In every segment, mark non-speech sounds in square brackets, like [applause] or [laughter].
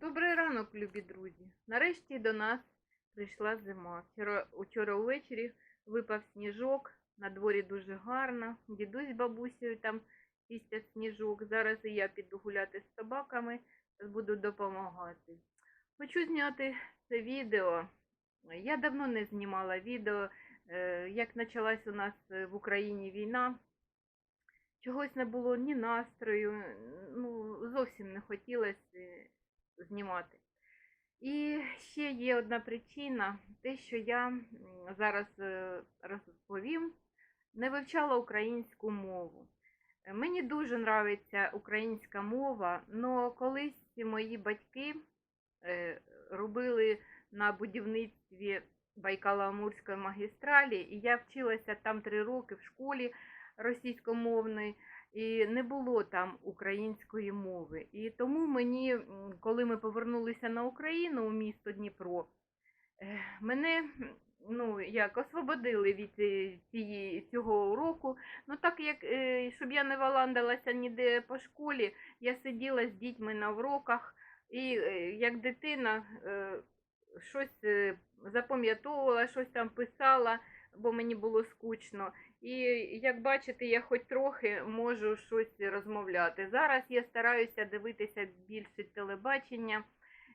Добрий ранок, любі друзі. Нарешті до нас прийшла зима. Вчора, учора ввечері випав сніжок, на дворі дуже гарно. Дідусь з бабусею там чистять сніжок. Зараз і я піду гуляти з собаками, буду допомагати. Хочу зняти це відео. Я давно не знімала відео, е, як почалась у нас е, в Україні війна. Чогось не було ні настрою, ну зовсім не хотілося знімати. І ще є одна причина, те, що я зараз е, розповім, не вивчала українську мову. Мені дуже подобається українська мова, але колись мої батьки е, робили на будівництві Байкало-Амурської магістралі, і я вчилася там три роки в школі російськомовної, і не було там української мови. І тому мені, коли ми повернулися на Україну у місто Дніпро, мене ну, як освободили від е, цієї, цього уроку. Ну так як е, щоб я не валандалася ніде по школі, я сиділа з дітьми на уроках і е, як дитина щось запам'ятовувала, щось там писала, бо мені було скучно. І як бачите, я хоч трохи можу щось розмовляти. Зараз я стараюся дивитися більше телебачення.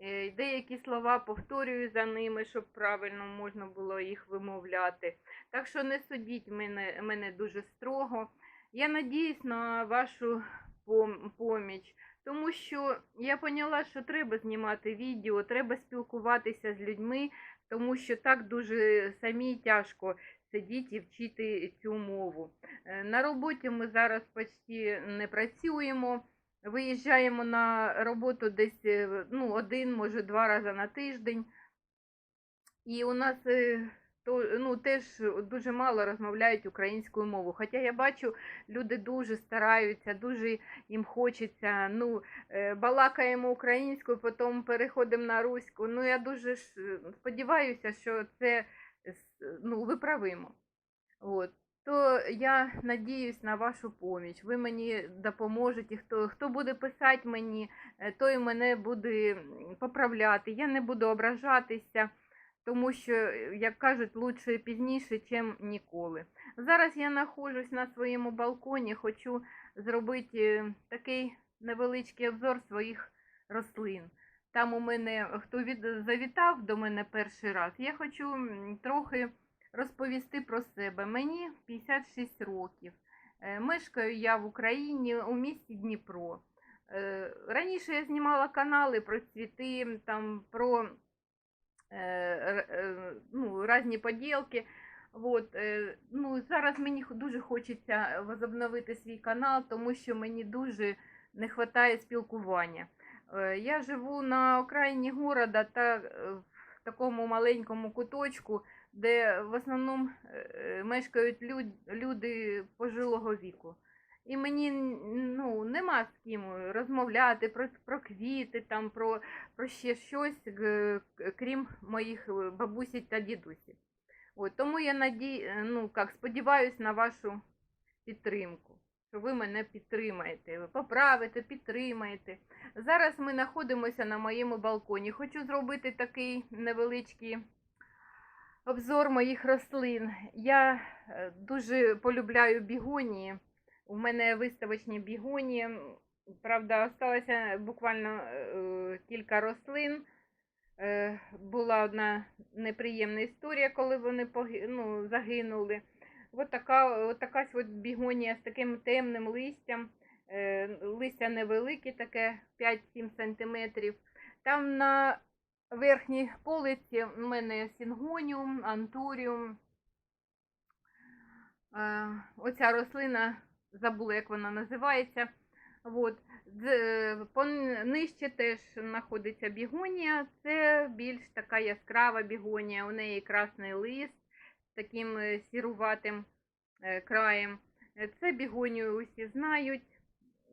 Е, Деякі слова повторюю за ними, щоб правильно можна було їх вимовляти. Так що не судіть мене, мене дуже строго. Я надіюсь на вашу поміч, тому що я поняла, що треба знімати відео, треба спілкуватися з людьми, тому що так дуже самій тяжко сидіти і вчити цю мову. Е, На роботі ми зараз почти не працюємо. Виїжджаємо на роботу десь е, ну, один, може, два рази на тиждень. І у нас е, то, ну, теж дуже мало розмовляють українською мовою. Хоча я бачу, люди дуже стараються, дуже їм хочеться. Ну, е, балакаємо українською, потім переходимо на руську. Ну, я дуже е, сподіваюся, що це ну, виправимо. От. То я надіюсь на вашу поміч. Ви мені допоможете. Хто, хто буде писати мені, е, той мене буде поправляти. Я не буду ображатися, тому що, е, як кажуть, лучше пізніше, ніж ніколи. Зараз я знаходжусь на своєму балконі, хочу зробити е, такий невеличкий обзор своїх рослин. Там у мене хто від, завітав до мене перший раз, я хочу трохи розповісти про себе. Мені 56 років. Е, Мешкаю я в Україні у місті Дніпро. Е, Раніше я знімала канали про цвіти, там, про е, е, ну, різні поділки. От, е, ну, зараз мені дуже хочеться возобновити свій канал, тому що мені дуже не вистачає спілкування. Е, Я живу на окраїні города та е, в такому маленькому куточку, де в основному е, мешкають люди пожилого віку. І мені ну, нема з ким розмовляти про, про квіти, там, про, про ще щось, крім моїх е, бабусі та дідусів. От, тому я наді... е, ну, як, сподіваюся на вашу підтримку, що ви мене підтримаєте, ви поправите, підтримаєте. Зараз ми знаходимося на моєму балконі. Хочу зробити такий невеличкий обзор моїх рослин. Я е, дуже полюбляю бігонії. У мене виставочні бігонії. Правда, залишилося буквально е, кілька рослин. Е, Була одна неприємна історія, коли вони ну, загинули. От така, от така от бігонія з таким темним листям. Е, Листя невелике, таке 5-7 сантиметрів. Там на верхній полиці в мене сінгоніум, антуріум. Е, Оця рослина, забула, як вона називається. От. Нижче теж знаходиться бігонія. Це більш така яскрава бігонія. У неї красний лист з таким е, сіруватим е, краєм. Е, Це бігонію усі знають.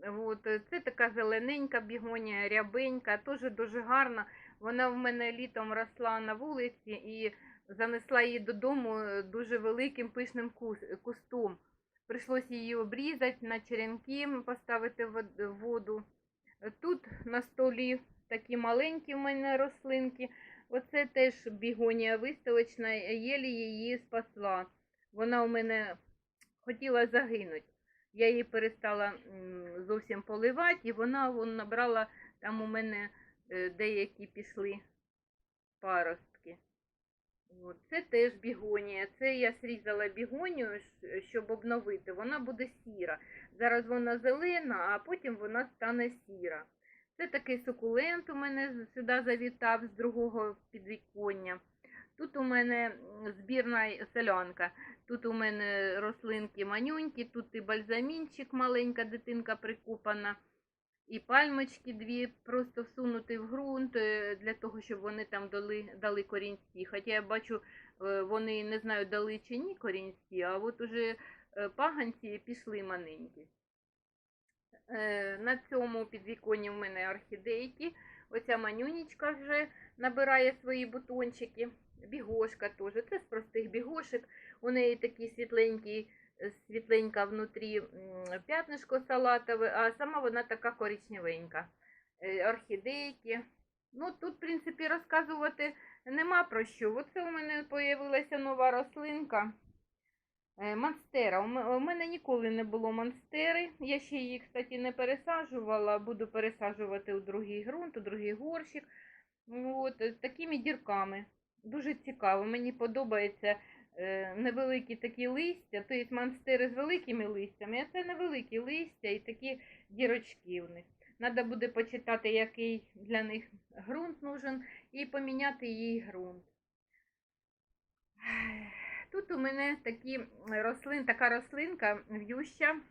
От. е, Це така зелененька бігонія, рябенька, теж дуже гарна. Вона в мене літом росла на вулиці і занесла її додому е, дуже великим пишним кустом. Прийшлося її обрізати на черенки, поставити воду. Тут на столі такі маленькі в мене рослинки. Оце теж бігонія виставочна, єлі її спасла. Вона у мене хотіла загинути. Я її перестала зовсім поливати, і вона вон, набрала, там у мене е, деякі пішли паростки. Це теж бігонія. Це я срізала бігонію, щоб обновити. Вона буде сіра. Зараз вона зелена, а потім вона стане сіра. Це такий сукулент у мене сюди завітав з другого підвіконня. Тут у мене збірна селянка. Тут у мене рослинки манюнькі, тут і бальзамінчик, маленька дитинка прикупана, і пальмочки дві просто всунути в ґрунт е, для того, щоб вони там дали, дали корінці. Хоча я бачу, е, вони не знаю, дали чи ні корінці, а от уже е, паганці пішли маленькі. На цьому підвіконні в мене орхідейки. Оця манюнічка вже набирає свої бутончики. Бігошка теж. Це з простих бігошек. У неї такі світленькі, е, світленька внутрі п'ятнишко салатове, а сама вона така коричневенька. Е, Орхідейки. Ну, тут, в принципі, розказувати нема про що. Оце у мене з'явилася нова рослинка. Е, Монстера. У мене ніколи не було монстери. Я ще її, кстати, не пересаджувала. Буду пересаджувати у другий ґрунт, у другий горщик. От, з такими дірками. Дуже цікаво. Мені подобається невеликі такі листя, тобто монстери з великими листями, а це невеликі листя і такі дірочки в них. Треба буде почитати, який для них ґрунт нужен, і поміняти їй ґрунт. Тут у мене такі рослин, така рослинка в'юща.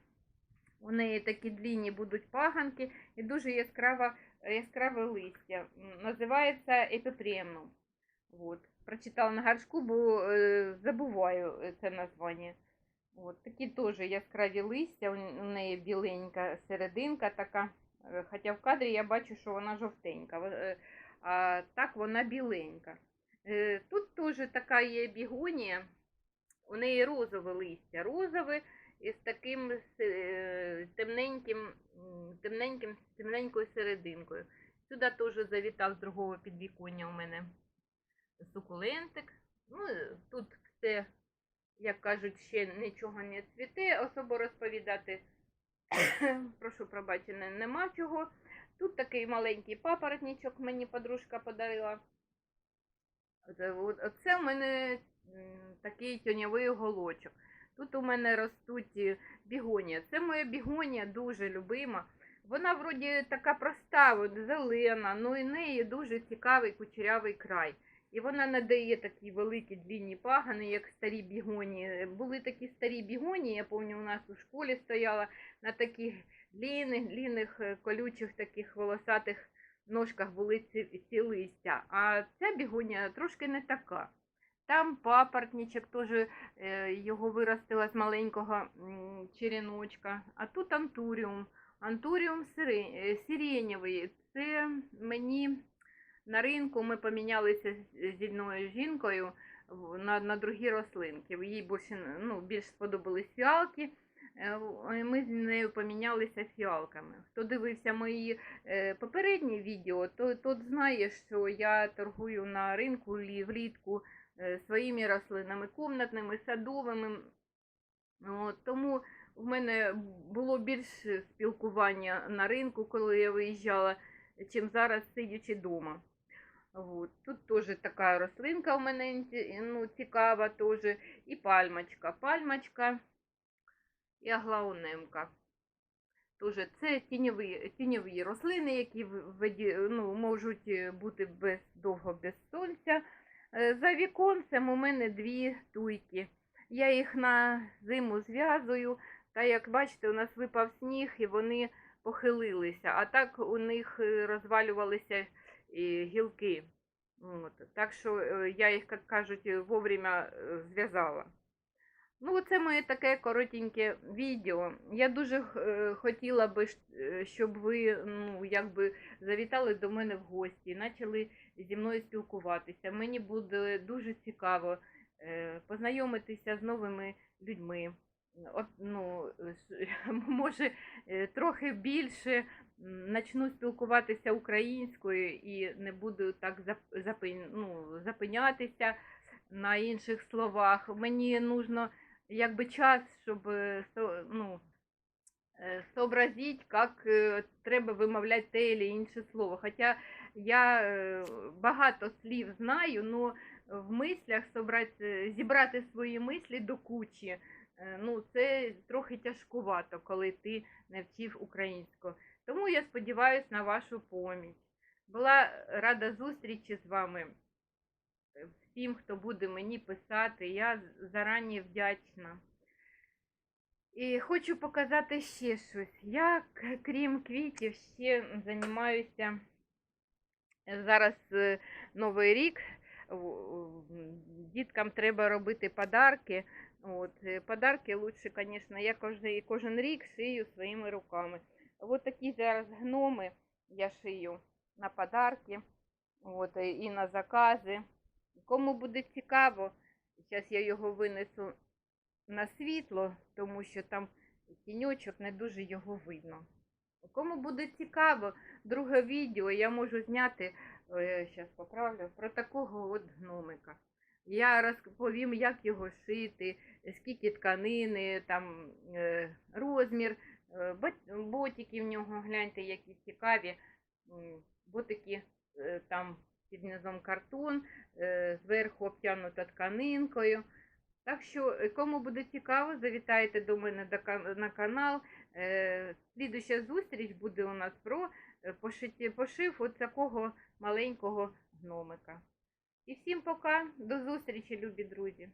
У неї такі длінні будуть паганки і дуже яскрава, яскраве листя. Називається епіпремнум. Вот. Прочитала на горшку, бо е, забуваю це названня. От. Такі теж яскраві листя, у неї біленька серединка така. Е, Хоча в кадрі я бачу, що вона жовтенька, а так вона біленька. Тут теж така є бігонія. У неї розове листя, розове із таким е, темненьким, темненьким, темненькою серединкою. Сюди теж завітав з другого підвіконня у мене сукулентик. Ну, е, тут все, як кажуть, ще нічого не цвіте, особо розповідати. [coughs] Прошу пробачення, нема чого. Тут такий маленький папоротничок мені подружка подарила. Оце, от- оце у мене такий тіньовий голочок. Тут у мене ростуть е, бігонія. Це моя бігонія дуже любима. Вона вроді така проста, от, зелена, ну і в неї дуже цікавий кучерявий край. І вона надає такі великі длінні пагани, як старі бігонії. Були такі старі бігонії, я пам'ятаю, у нас у школі стояла на таких длінних, длінних, е, колючих, таких волосатих ножках були ці, ці листя. А ця бігонія трошки не така. Там папоротничок теж е, його виростила з маленького м, череночка. А тут антуріум. Антуріум е, сиренєвий. Це мені на ринку ми помінялися з одною жінкою на, на другі рослинки. Їй більше, ну, більш сподобались фіалки. е, Ми з нею помінялися фіалками. Хто дивився мої е, попередні відео, то тот знає, що я торгую на ринку влітку е, своїми рослинами, комнатними, садовими. От, тому в мене було більше спілкування на ринку, коли я виїжджала, чим зараз сидячи вдома. Вот. Тут теж така рослинка у мене ну, цікава теж. І пальмочка. Пальмочка і аглаунемка. Тоже це тіньові, тіньові рослини, які ну, можуть е, бути без, довго без сонця. Е, За віконцем у мене дві туйки. Я їх на зиму зв'язую, та як бачите, у нас випав сніг і вони похилилися, а так у них е, розвалювалися гілки. От. Так що е, я їх, як кажуть, вовремя зв'язала. Ну, це моє таке коротеньке відео. Я дуже е, хотіла би, щоб ви ну, якби завітали до мене в гості почали зі мною спілкуватися. Мені буде дуже цікаво е, познайомитися з новими людьми, от, ну, [laughs] може, е, трохи більше начну спілкуватися українською і не буду так запин- ну, зупинятися на інших словах. Мені нужно якби час, щоб е, ну, е, сообразить, як треба вимовляти те чи інше слово. Хоча я багато слів знаю, але в мислях зібрати свої мислі до кучі. Е, Ну, це трохи тяжкувато, коли ти не вчив українську. Тому я сподіваюся на вашу поміч. Була рада зустрічі з вами. Е, Всім, хто буде мені писати, я зарані вдячна. І хочу показати ще щось. Я, крім квітів, ще займаюся е, зараз Новий рік. Діткам треба робити подарки. От, е, подарки лучше, звісно, я кожен, кожен рік шию своїми руками. От такі зараз гноми я шию на подарки от, е, і на закази. Кому буде цікаво, зараз я його винесу на світло, тому що там тіньочок не дуже його видно. Кому буде цікаво, друге відео я можу зняти, зараз поправлю, про такого от гномика. Я розповім, як його шити, скільки тканини, там е, розмір, е, ботики в нього, гляньте, які цікаві. Ботики е, там під низом картон, зверху обтягнута тканинкою. Так що, кому буде цікаво, завітайте до мене на канал. Слідуща зустріч буде у нас про пошив от маленького гномика. І всім пока, до зустрічі, любі друзі!